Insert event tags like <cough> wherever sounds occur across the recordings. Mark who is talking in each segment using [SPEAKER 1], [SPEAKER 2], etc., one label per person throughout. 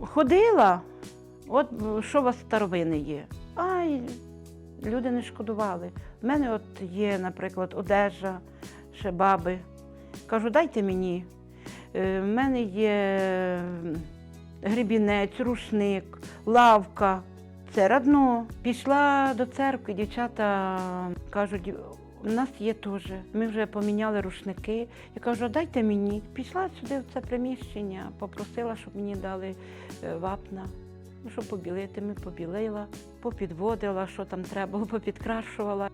[SPEAKER 1] ходила, от що у вас старовини є. Ай, люди не шкодували. В мене от є, наприклад, одежа, ще баби. Кажу, дайте мені. Е, В мене є м, гребінець, рушник, лавка. Це родно. Пішла до церкви, дівчата кажуть, у нас є теж. Ми вже поміняли рушники. Я кажу, дайте мені. Пішла сюди в це приміщення, попросила, щоб мені дали е, вапна. Ну, щоб побілити, ми побілила, попідводила, що там треба, попідкрашувала.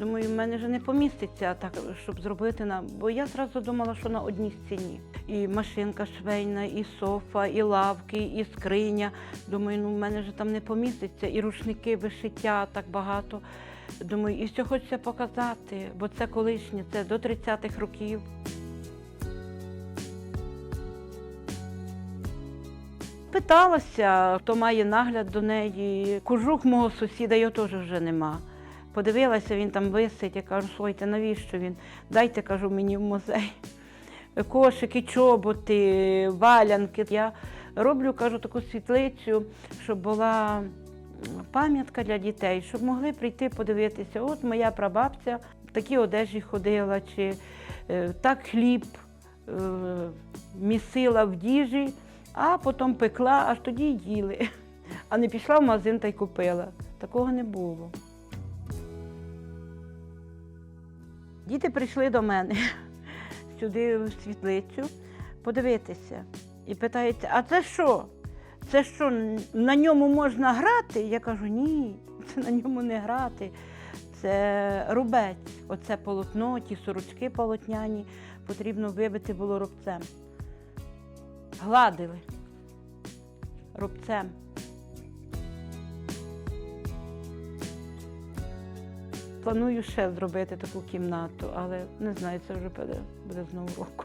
[SPEAKER 1] Думаю, в мене вже не поміститься так, щоб зробити на. Бо я зразу думала, що на одній стіні. І машинка швейна, і софа, і лавки, і скриня. Думаю, ну в мене вже там не поміститься, і рушники, вишиття так багато. Думаю, і все хочеться показати, бо це колишнє, це до 30-х років. Питалася, хто має нагляд до неї. Кожух мого сусіда його теж вже нема. Подивилася, він там висить, я кажу, слухайте, навіщо він? Дайте, кажу, мені в музей. Кошики, чоботи, валянки. Я роблю, кажу, таку світлицю, щоб була пам'ятка для дітей, щоб могли прийти подивитися. От моя прабабця в такій одежі ходила, чи е, так хліб е, місила в діжі, а потім пекла, аж тоді їли. А не пішла в магазин та й купила. Такого не було. Діти прийшли до мене <laughs> сюди в світлицю подивитися і питаються, а це що? Це що, на ньому можна грати? Я кажу, ні, це на ньому не грати. Це рубець. Оце полотно, ті сорочки полотняні, потрібно вибити було рубцем. Гладили рубцем. Планую ще зробити таку кімнату, але не знаю, це вже буде, буде з нового року.